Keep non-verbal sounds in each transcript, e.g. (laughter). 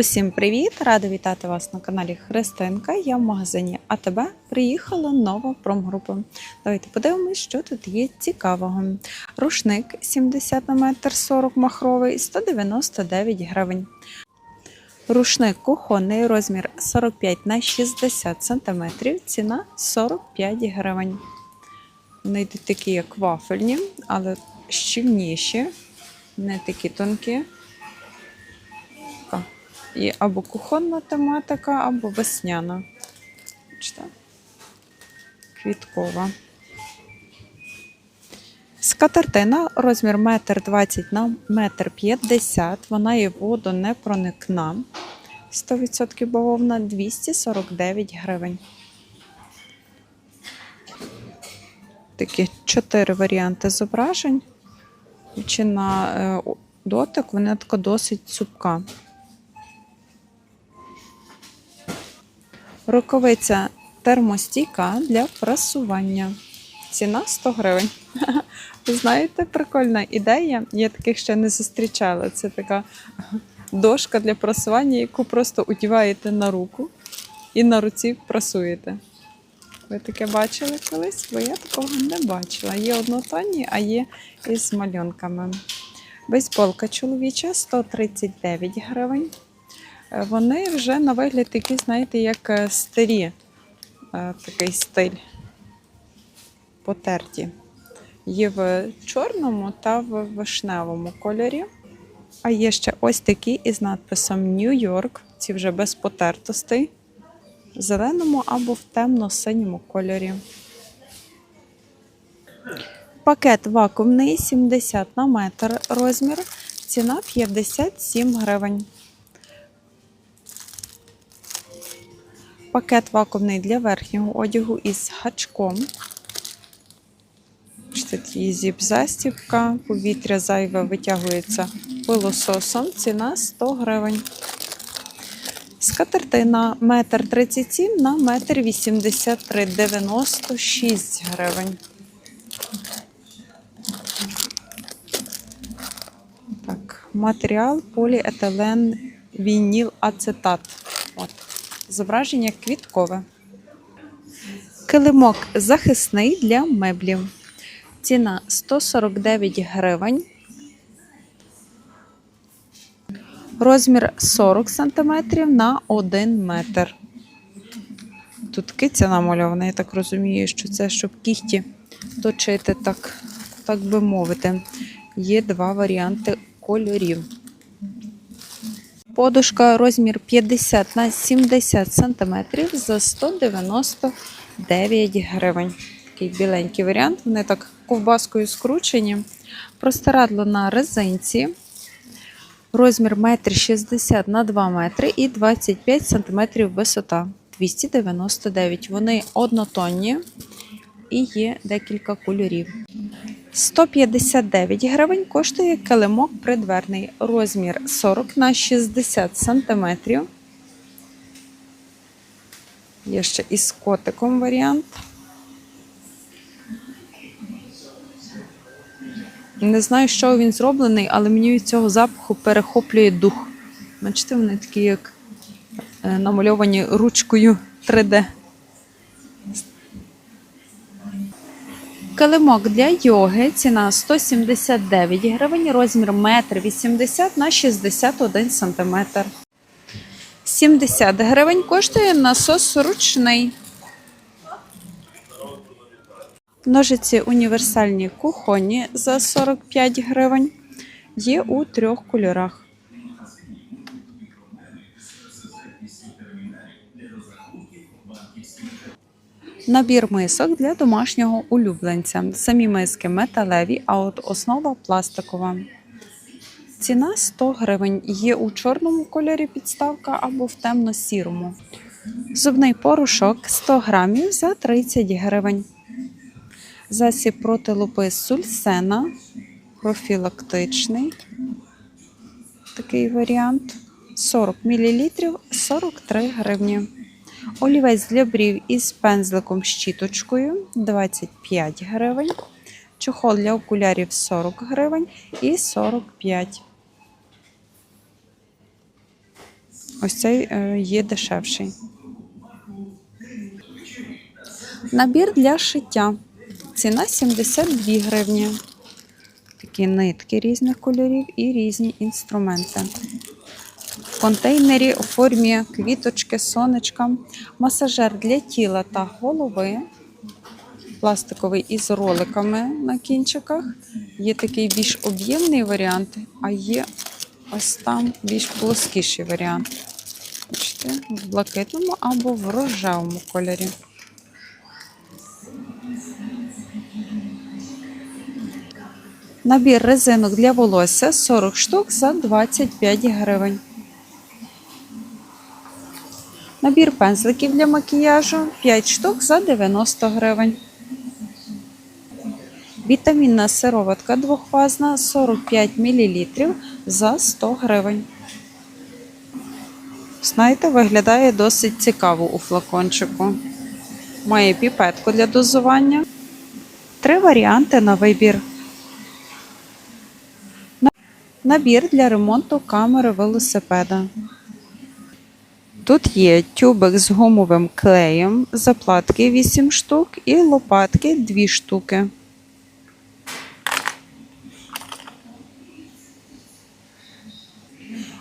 Усім привіт! Рада вітати вас на каналі Христинка. Я в магазині АТБ приїхала нова промгрупа. Давайте подивимось, що тут є цікавого. Рушник 70 на метр 40 махровий 199 гривень. Рушник кухонний розмір 45 на 60 см, ціна 45 гривень. Вони йдуть такі, як вафельні, але щільніші, не такі тонкі. І або кухонна тематика, або весняна. Бачите? Квіткова. Скатертина розмір 1,20 на 1,50 м. Вона є водонепроникна. 100% бавовна 249 гривень. Такі чотири варіанти зображень. Чи на е, дотик вона така досить цупка. Рукавиця термостійка для прасування. Ціна 100 гривень. (laughs) Знаєте, прикольна ідея. Я таких ще не зустрічала. Це така дошка для прасування, яку просто одіваєте на руку і на руці прасуєте. Ви таке бачили колись? Бо я такого не бачила. Є однотонні, а є із малюнками. Бейсболка чоловіча 139 гривень. Вони вже на вигляд такі, знаєте, як е, старі, е, такий стиль потерті. Є в чорному та в вишневому кольорі. А є ще ось такі із надписом Нью-Йорк. Ці вже без потертостей. В зеленому або в темно-синьому кольорі. Пакет вакуумний 70 на метр розмір. Ціна 57 гривень. Пакет вакуумний для верхнього одягу із гачком. Тут зіп-застібка, повітря зайве витягується пилососом. Ціна 100 гривень. Скатертина 1,37 на 1,83 96 гривень. Так, матеріал поліетилен вініл ацетат. Зображення квіткове. Килимок захисний для меблів. Ціна 149 гривень. Розмір 40 см на 1 метр. Тут киця намальована, я так розумію, що це щоб кіхті точити, так, так би мовити. Є два варіанти кольорів. Подушка розмір 50 на 70 см за 199 гривень. Такий біленький варіант. Вони так ковбаскою скручені. Простирадло на резинці. Розмір 1,60 м на 2 метри і 25 см висота. 299. Вони однотонні і є декілька кольорів. 159 гривень коштує килимок придверний. Розмір 40 на 60 см. Є ще із котиком варіант. Не знаю, чого він зроблений, але мені від цього запаху перехоплює дух. Бачите, вони такі, як е, намальовані ручкою 3D. Килимок для йоги. Ціна 179 гривень, розмір 1,80 м на 61 см. 70 гривень коштує насос ручний. Ножиці універсальні кухонні за 45 гривень. Є у трьох кольорах. Набір мисок для домашнього улюбленця. Самі миски металеві, а от основа пластикова. Ціна 100 гривень. Є у чорному кольорі підставка або в темно-сірому. Зубний порошок 100 грамів за 30 гривень. Засіб проти лупи сульсена, профілактичний. Такий варіант. 40 мл 43 гривні. Олівець для брів із пензликом щіточкою 25 гривень. Чохол для окулярів 40 гривень і 45. ось цей е, є дешевший. Набір для шиття. Ціна 72 гривні. Такі нитки різних кольорів і різні інструменти. Контейнері у формі квіточки, сонечка, масажер для тіла та голови. Пластиковий із роликами на кінчиках. Є такий більш об'ємний варіант, а є ось там більш плоскіший варіант. Бачите, в блакитному або в рожевому кольорі. Набір резинок для волосся 40 штук за 25 гривень. Набір пензликів для макіяжу 5 штук за 90 гривень. Вітамінна сироватка двохфазна 45 мл за 100 гривень. Знаєте, виглядає досить цікаво у флакончику. Має піпетку для дозування. Три варіанти на вибір. Набір для ремонту камери велосипеда. Тут є тюбик з гумовим клеєм, заплатки 8 штук і лопатки 2 штуки.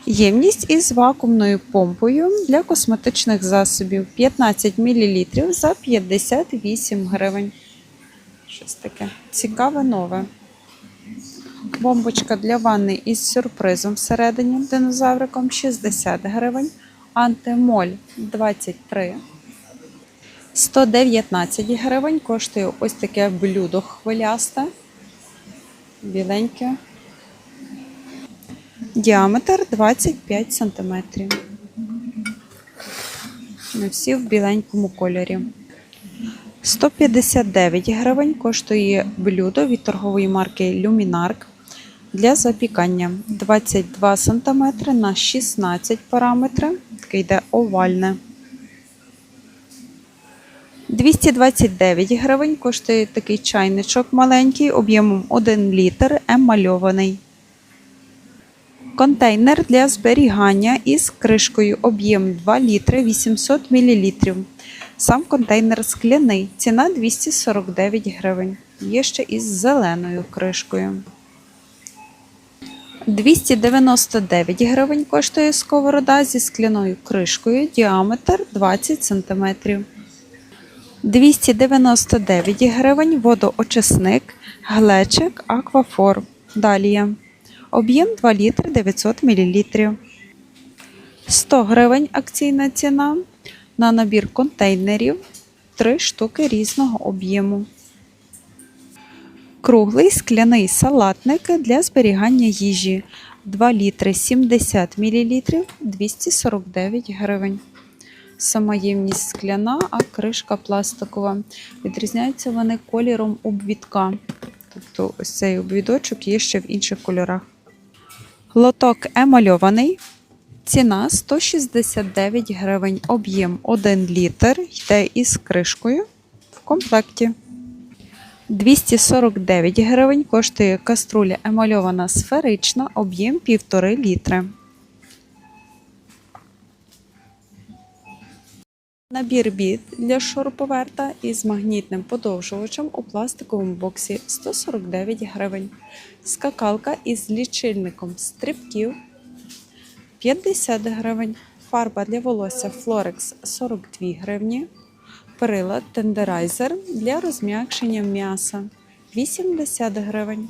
Ємність із вакуумною помпою для косметичних засобів 15 мл за 58 гривень. Щось таке цікаве нове. Бомбочка для ванни із сюрпризом всередині динозавриком 60 гривень. Антимоль 23. 119 гривень коштує ось таке блюдо хвилясте. Біленьке. Діаметр 25 см. Ми всі в біленькому кольорі. 159 гривень коштує блюдо від торгової марки Luminark для запікання 22 см на 16 параметри. Таке йде овальне. 229 гривень коштує такий чайничок маленький, об'ємом 1 літр, емальований. Контейнер для зберігання із кришкою об'єм 2 літри 800 мл. Сам контейнер скляний, ціна 249 гривень. Є ще із зеленою кришкою. 299 гривень коштує сковорода зі скляною кришкою, діаметр 20 см. 299 гривень водоочисник, глечик, аквафор. Далі. Об'єм 2 літри 900 мл. 100 гривень акційна ціна на набір контейнерів 3 штуки різного об'єму. Круглий скляний салатник для зберігання їжі 2 літри 70 мл 249 гривень. Сама ємність скляна, а кришка пластикова. Відрізняються вони кольором обвідка. Тобто ось цей обвідочок є ще в інших кольорах. Лоток емальований. Ціна 169 гривень. Об'єм 1 літр. Йде із кришкою в комплекті. 249 гривень коштує каструля емальована сферична, об'єм 1,5 літри. Набір біт для шуруповерта із магнітним подовжувачем у пластиковому боксі 149 гривень. Скакалка із лічильником стрибків 50 гривень. Фарба для волосся Florex 42 гривні. Перила тендерайзер для розм'якшення м'яса 80 гривень.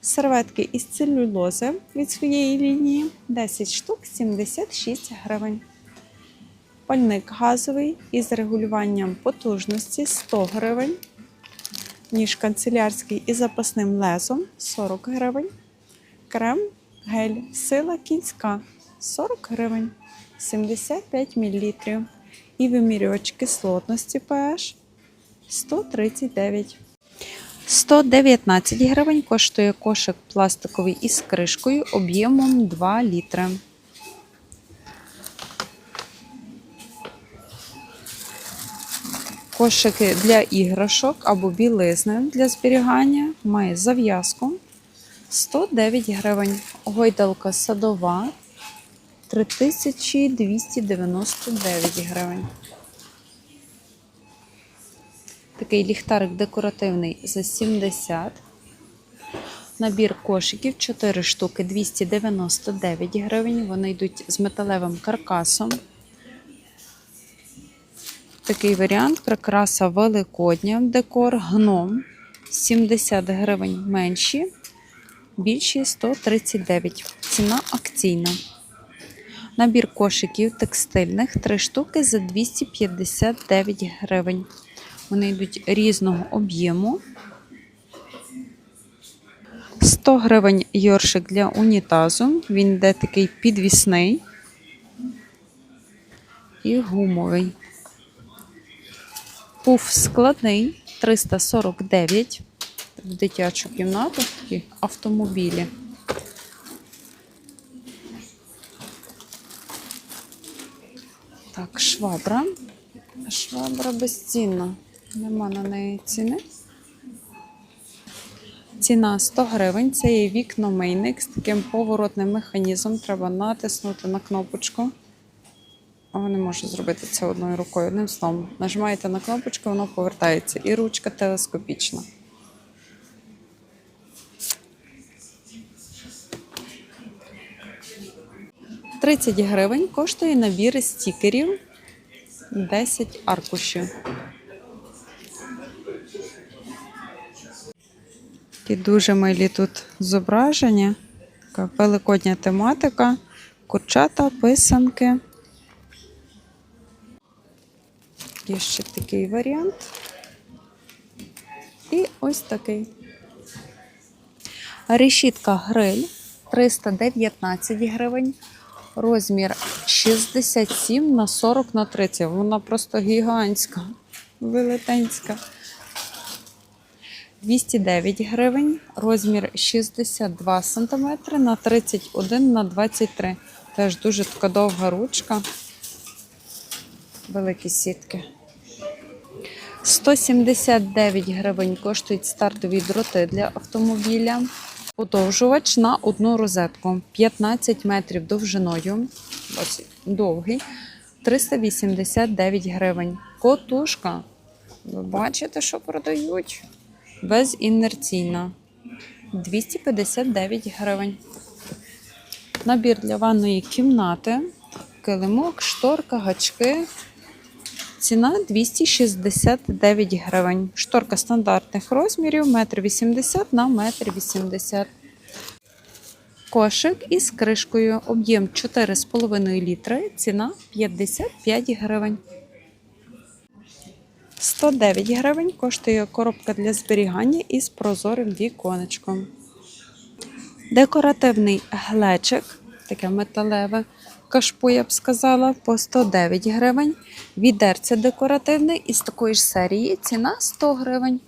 Серветки із целюлози від своєї лінії 10 штук 76 гривень. Пальник газовий із регулюванням потужності 100 гривень. Ніж канцелярський із запасним лезом 40 гривень. Крем гель сила кінська 40 гривень 75 мл. І вимірювач кислотності pH 139. 119 гривень коштує кошик пластиковий із кришкою об'ємом 2 літри. Кошики для іграшок або білизни для зберігання має зав'язку 109 гривень. Гойдалка садова 3299 гривень. Такий ліхтарик декоративний за 70. Набір кошиків 4 штуки 299 гривень. Вони йдуть з металевим каркасом. Такий варіант прикраса Великодня, декор гном 70 гривень менші, більші 139. Ціна акційна. Набір кошиків текстильних 3 штуки за 259 гривень. Вони йдуть різного об'єму. 100 гривень йоршик для унітазу. Він йде такий підвісний і гумовий. Пуф складний 349 в дитячу кімнату такі автомобілі. Так, швабра. Швабра безцінна. Нема на неї ціни. Ціна 100 гривень. Це є вікномийник з таким поворотним механізмом. Треба натиснути на кнопочку. А не можу зробити це одною рукою. Одним словом, нажимаєте на кнопочку, воно повертається. І ручка телескопічна. «30 гривень коштує набір стікерів 10 аркушів. Такі дуже милі тут зображення. Така великодня тематика, курчата, писанки. Є ще такий варіант. І ось такий. Решітка гриль 319 гривень. Розмір 67 на 40 на 30. Вона просто гігантська, велетенська. 209 гривень, розмір 62 см на 31 на 23. Теж дуже така довга ручка. Великі сітки. 179 гривень коштують стартові дроти для автомобіля. Подовжувач на одну розетку 15 метрів довжиною. Ось довгий. 389 гривень. Котушка. Ви бачите, що продають? Безінерційна. 259 гривень. Набір для ванної кімнати. Килимок, шторка, гачки. Ціна 269 гривень. Шторка стандартних розмірів 1,80 м на 1,80 м. Кошик із кришкою. Об'єм 4,5 літри. Ціна 55 гривень. 109 гривень коштує коробка для зберігання із прозорим віконечком. Декоративний глечик, таке металеве кашпо, я б сказала, по 109 гривень. Відерце декоративне із такої ж серії. Ціна 100 гривень.